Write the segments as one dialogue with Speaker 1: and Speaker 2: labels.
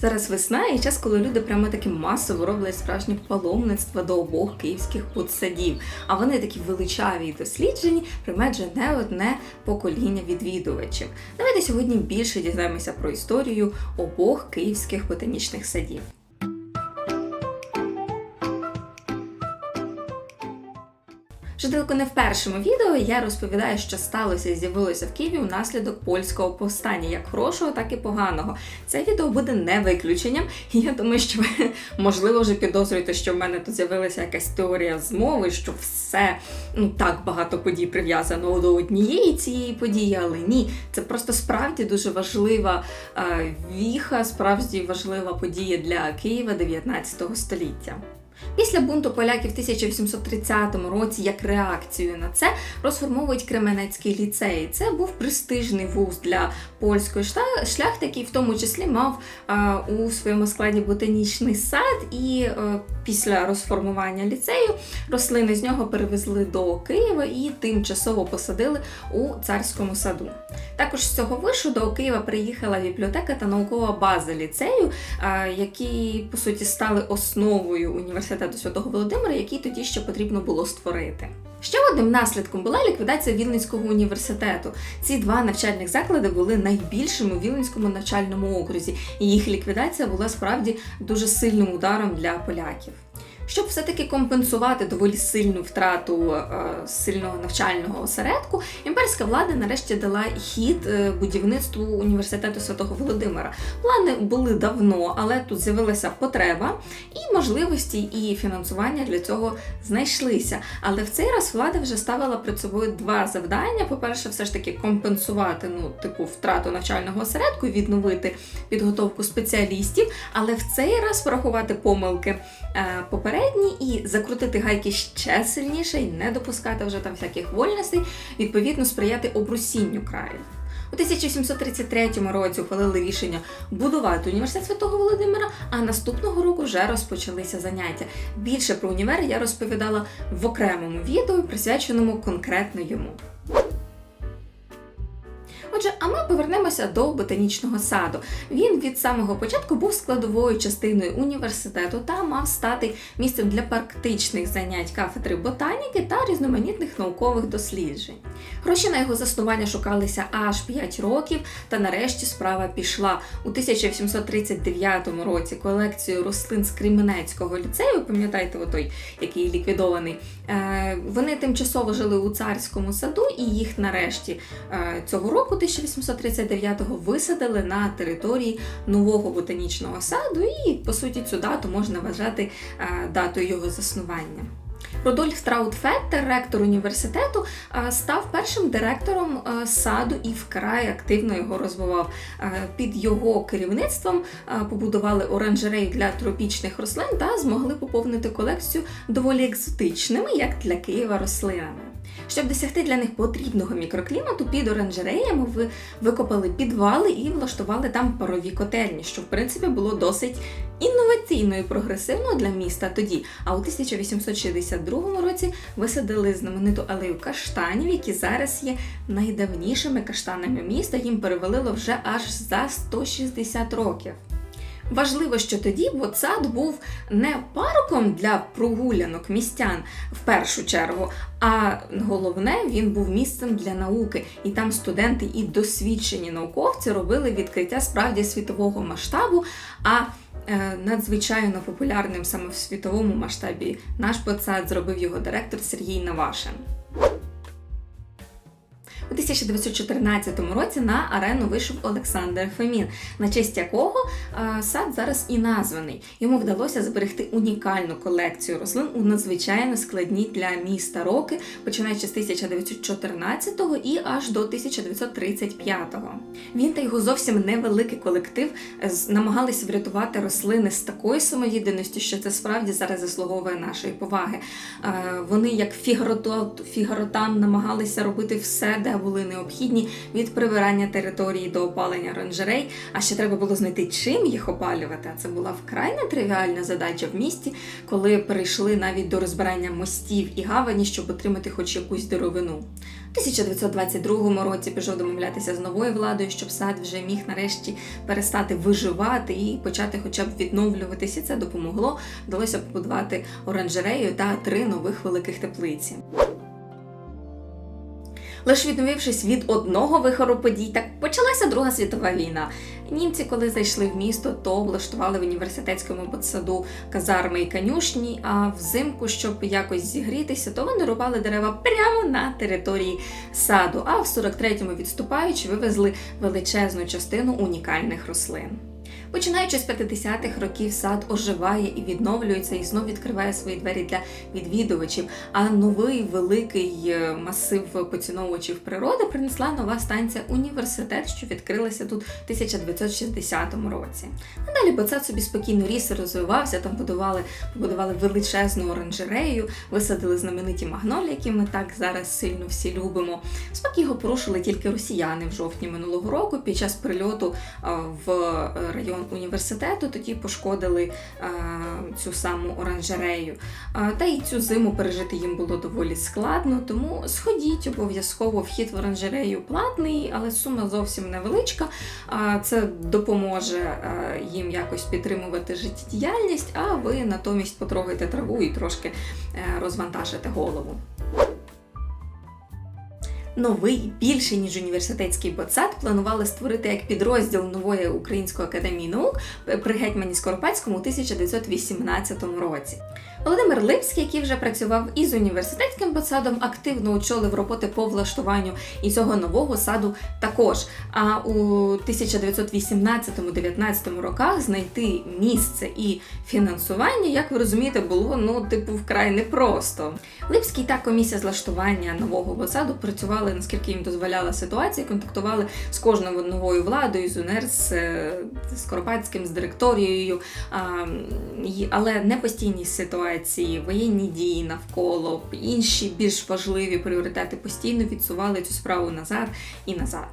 Speaker 1: Зараз весна і час, коли люди прямо таки масово роблять справжнє паломництво до обох київських подсадів. А вони такі величаві і досліджені, приймають вже не одне покоління відвідувачів. Давайте сьогодні більше дізнаємося про історію обох київських ботанічних садів. Вже далеко не в першому відео я розповідаю, що сталося і з'явилося в Києві внаслідок польського повстання, як хорошого, так і поганого. Це відео буде не виключенням, і я думаю, що ви можливо вже підозрюєте, що в мене тут з'явилася якась теорія змови, що все ну так багато подій прив'язано до однієї цієї події, але ні, це просто справді дуже важлива е, віха, справді важлива подія для Києва 19 століття. Після бунту поляків в 1830 році, як реакцію на це, розформовують Кременецький ліцей. Це був престижний вуз для польської шляхти, який в тому числі мав у своєму складі ботанічний сад. І е, після розформування ліцею рослини з нього перевезли до Києва і тимчасово посадили у царському саду. Також з цього вишу до Києва приїхала бібліотека та наукова база ліцею, які по суті стали основою університету Святого Володимира, який тоді ще потрібно було створити. Ще одним наслідком була ліквідація Вінницького університету. Ці два навчальних заклади були найбільшими у Вінницькому навчальному окрузі, і їх ліквідація була справді дуже сильним ударом для поляків. Щоб все-таки компенсувати доволі сильну втрату е, сильного навчального осередку, імперська влада нарешті дала хід е, будівництву університету Святого Володимира. Плани були давно, але тут з'явилася потреба і можливості і фінансування для цього знайшлися. Але в цей раз влада вже ставила перед собою два завдання: по-перше, все ж таки компенсувати ну, типу втрату навчального осередку, відновити підготовку спеціалістів, але в цей раз врахувати помилки е, попередні і закрутити гайки ще сильніше, і не допускати вже там всяких вольностей, відповідно сприяти обрусінню краю. У 1733 році ухвалили рішення будувати університет Святого Володимира, а наступного року вже розпочалися заняття. Більше про універ я розповідала в окремому відео, присвяченому конкретно йому. Отже, а ми повернемося до ботанічного саду. Він від самого початку був складовою частиною університету та мав стати місцем для практичних занять кафедри ботаніки та різноманітних наукових досліджень. Гроші на його заснування шукалися аж 5 років, та нарешті справа пішла. У 1839 році колекцію рослин з Кременецького ліцею, пам'ятаєте, той, який ліквідований, е, вони тимчасово жили у царському саду, і їх нарешті е, цього року, 1839-го, висадили на території нового ботанічного саду, і по суті цю дату можна вважати е, датою його заснування. Рудольф Траутфеттер, ректор університету, е, став першим директором е, саду і вкрай активно його розвивав. Під його керівництвом побудували оранжерею для тропічних рослин та змогли поповнити колекцію доволі екзотичними, як для Києва, рослинами. Щоб досягти для них потрібного мікроклімату, під оранжереями ви викопали підвали і влаштували там парові котельні, що в принципі було досить інноваційно і прогресивно для міста тоді. А у 1862 році висадили знамениту алею каштанів, які зараз є найдавнішими каштанами міста. Їм перевалило вже аж за 160 років. Важливо, що тоді бо сад був не парком для прогулянок містян в першу чергу, а головне, він був місцем для науки, і там студенти і досвідчені науковці робили відкриття справді світового масштабу. А е, надзвичайно популярним саме в світовому масштабі наш ботсад зробив його директор Сергій Навашин. У 1914 році на арену вийшов Олександр Фемін, на честь якого сад зараз і названий. Йому вдалося зберегти унікальну колекцію рослин у надзвичайно складні для міста роки, починаючи з 1914 і аж до 1935. Він та його зовсім невеликий колектив е, намагалися врятувати рослини з такою самовідданістю, що це справді зараз заслуговує нашої поваги. Е, Вони, як фігаротан, намагалися робити все, де були необхідні від прибирання території до опалення оранжерей. А ще треба було знайти чим їх опалювати. А це була вкрай нетривіальна задача в місті, коли перейшли навіть до розбирання мостів і гавані, щоб отримати хоч якусь деревину. У 1922 році пішов домовлятися з новою владою, щоб сад вже міг нарешті перестати виживати і почати хоча б відновлюватися. Це допомогло. Вдалося побудувати оранжерею та три нових великих теплиці. Лише відновившись від одного вихору подій, так почалася Друга світова війна. Німці, коли зайшли в місто, то облаштували в університетському ботсаду казарми і конюшні. А взимку, щоб якось зігрітися, то вони рубали дерева прямо на території саду. А в 43-му відступаючи, вивезли величезну частину унікальних рослин. Починаючи з 50-х років, сад оживає і відновлюється, і знов відкриває свої двері для відвідувачів. А новий великий е, масив поціновувачів природи принесла нова станція університет, що відкрилася тут в 1960 році. А далі Боцат собі спокійно ріс розвивався. Там будували, побудували величезну оранжерею, висадили знамениті магнолії, які ми так зараз сильно всі любимо. Спокій його порушили тільки росіяни в жовтні минулого року під час прильоту в е, район університету. Тоді пошкодили а, цю саму оранжерею. А, Та й цю зиму пережити їм було доволі складно, тому сходіть обов'язково вхід в оранжерею платний, але сума зовсім невеличка. А, Це допоможе їм якось підтримувати життєдіяльність, а ви натомість потрогайте траву і трошки е, розвантажите голову. Новий, більший ніж університетський ботсад, планували створити як підрозділ нової Української академії наук при гетьмані Скоропадському у 1918 році. Володимир Липський, який вже працював із університетським ботсадом, активно очолив роботи по влаштуванню і цього нового саду також. А у 1918-19 роках знайти місце і фінансування, як ви розумієте, було ну типу вкрай непросто. Липський та комісія з влаштування нового ботсаду працювали наскільки їм дозволяла ситуація, контактували з кожною новою владою, з УНР, з, з з директорією, а, але не постійні ситуації, воєнні дії навколо, інші більш важливі пріоритети постійно відсували цю справу назад і назад.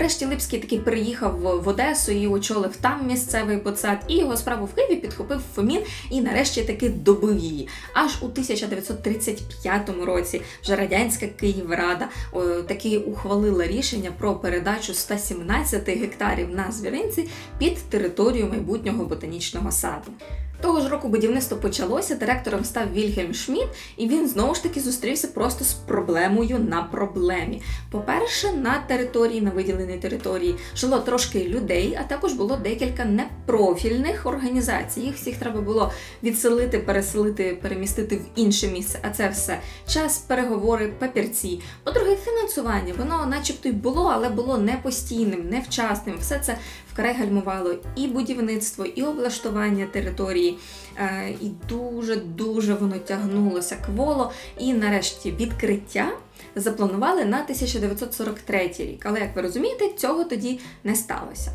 Speaker 1: Врешті Липський таки приїхав в Одесу і очолив там місцевий ботсад, і його справу в Києві підхопив Фомін і нарешті таки добив її. Аж у 1935 році вже радянська Київрада о, таки ухвалила рішення про передачу 117 гектарів на звіринці під територію майбутнього ботанічного саду. Того ж року будівництво почалося, директором став Вільгельм Шмідт, і він знову ж таки зустрівся просто з проблемою на проблемі. По-перше, на території, на виділеній території жило трошки людей, а також було декілька непрофільних організацій. Їх всіх треба було відселити, переселити, перемістити в інше місце. А це все час, переговори, папірці. По-друге, фінансування. Воно, начебто, й було, але було непостійним, невчасним. Все це вкрай гальмувало і будівництво, і облаштування території. Е, І дуже дуже воно тягнулося кволо. І нарешті відкриття запланували на 1943 рік. Але як ви розумієте, цього тоді не сталося.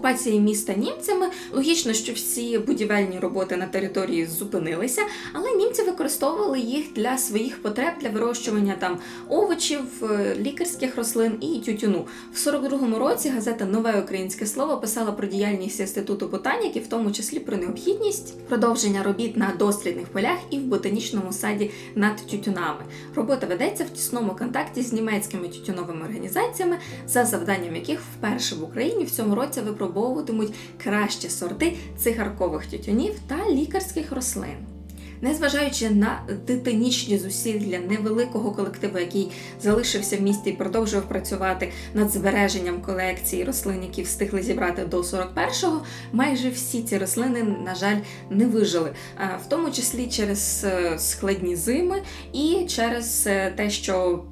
Speaker 1: Окупації міста німцями логічно, що всі будівельні роботи на території зупинилися, але німці використовували їх для своїх потреб для вирощування там овочів, е, лікарських рослин і тютюну. В 42-му році газета Нове українське слово писала про діяльність інституту ботаніки, в тому числі про необхідність продовження робіт на дослідних полях і в ботанічному саді над тютюнами. Робота ведеться в тісному контакті з німецькими тютюновими організаціями, за завданням яких вперше в Україні в цьому році випробовуватимуть кращі сорти цигаркових тютюнів та лікарських рослин. Незважаючи на титанічні зусилля невеликого колективу, який залишився в місті і продовжував працювати над збереженням колекції рослин, які встигли зібрати до 41-го, майже всі ці рослини, на жаль, не вижили, в тому числі через е, складні зими і через е, те, що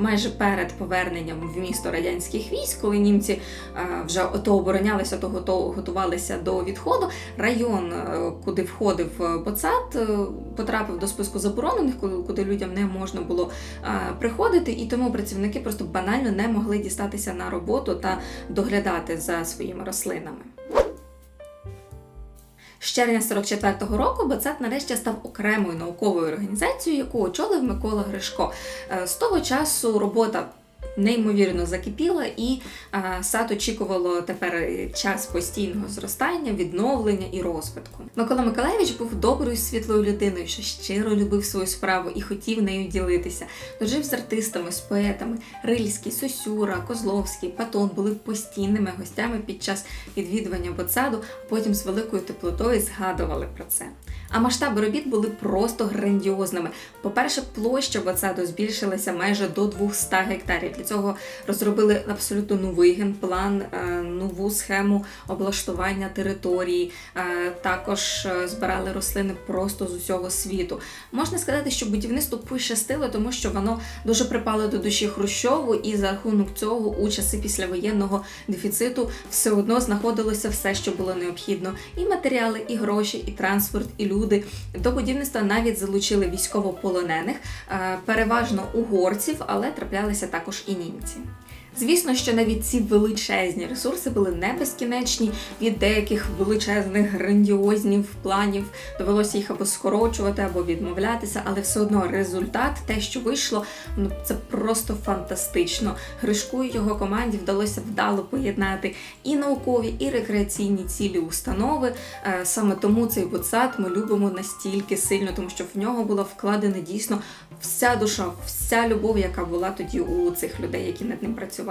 Speaker 1: Майже перед поверненням в місто радянських військ, коли німці е, вже ото оборонялися, то готувалися до відходу. Район, е, куди входив е, Боцат, е, потрапив до списку заборонених, куди, людям не можна було е, приходити, і тому працівники просто банально не могли дістатися на роботу та доглядати за своїми рослинами. З червня 44-го року БЦАТ нарешті став окремою науковою організацією, яку очолив Микола Гришко. Е, З того часу робота неймовірно закипіла, і сад очікувало тепер час постійного зростання, відновлення і розвитку. Микола Миколаєвич був доброю світлою людиною, що щиро любив свою справу і хотів нею ділитися. Дружив з артистами, з поетами. Рильський, Сосюра, Козловський, Патон були постійними гостями під час відвідування ботсаду, потім з великою теплотою згадували про це. А масштаби робіт були просто грандіозними. По-перше, площа ботсаду збільшилася майже до 200 гектарів. Для цього розробили абсолютно новий генплан, е, нову схему облаштування території. Е, Також е, збирали рослини просто з усього світу. Можна сказати, що будівництво пощастило, тому що воно дуже припало до душі Хрущову, і за рахунок цього у часи післявоєнного дефіциту все одно знаходилося все, що було необхідно: і матеріали, і гроші, і транспорт, і люди. До будівництва навіть залучили військовополонених, переважно угорців, але траплялися також і німці. Звісно, що навіть ці величезні ресурси були не безкінечні. Від деяких величезних грандіознів планів довелося їх або скорочувати, або відмовлятися, але все одно результат, те, що вийшло, ну це просто фантастично. Гришку і його команді вдалося вдало поєднати і наукові, і рекреаційні цілі установи. Е, Саме тому цей ботсад ми любимо настільки сильно, тому що в нього була вкладена дійсно вся душа, вся любов, яка була тоді у цих людей, які над ним працювали.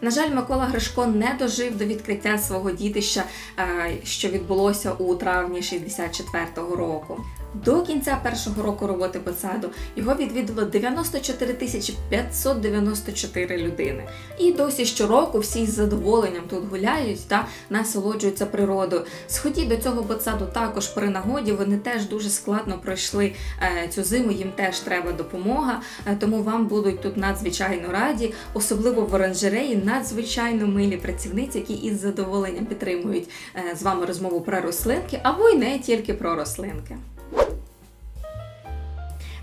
Speaker 1: На жаль, Микола Гришко не дожив до відкриття свого дітища, е, що відбулося у травні 64-го року. До кінця першого року роботи посаду його відвідало 94 тисячі 594 людини. І досі щороку всі з задоволенням тут гуляють та насолоджуються природою. Сході до цього ботсаду також при нагоді вони теж дуже складно пройшли е, цю зиму. Їм теж треба допомога, е, тому вам будуть тут надзвичайно раді, особливо в оранжереї надзвичайно милі працівниці, які із задоволенням підтримують е, з вами розмову про рослинки, або й не тільки про рослинки.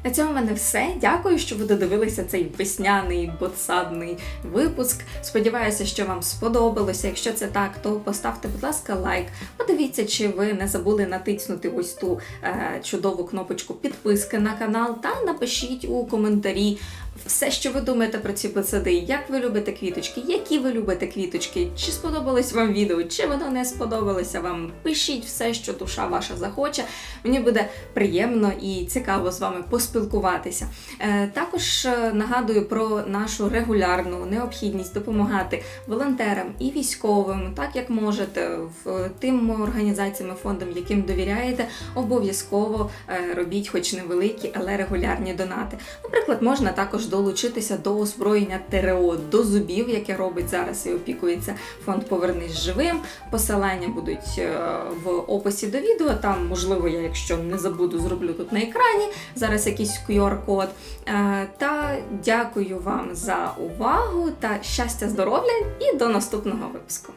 Speaker 1: На цьому в мене все. Дякую, що ви додивилися цей весняний ботсадний випуск. Сподіваюся, що вам сподобалося. Якщо це так, то поставте, будь ласка, лайк. Подивіться, чи ви не забули натиснути ось ту е, чудову кнопочку підписки на канал, та напишіть у коментарі все, що ви думаєте про ці посади, як ви любите квіточки, які ви любите квіточки, чи сподобалось вам відео, чи воно не сподобалося вам. Пишіть все, що душа ваша захоче. Мені буде приємно і цікаво з вами поспілкуватися. Е, також е, нагадую про нашу регулярну необхідність допомагати волонтерам і військовим, так як можете, в тим організаціям і фондам, яким довіряєте, обов'язково е, робіть, хоч невеликі, але регулярні донати. Наприклад, можна також долучитися до озброєння ТРО до зубів, яке робить зараз і опікується фонд Повернись живим. Посилання будуть е, в описі до відео. Там, можливо, я, якщо не забуду, зроблю тут на екрані зараз якийсь QR-код. Е, Та дякую вам за увагу та щастя, здоров'я і до наступного випуску.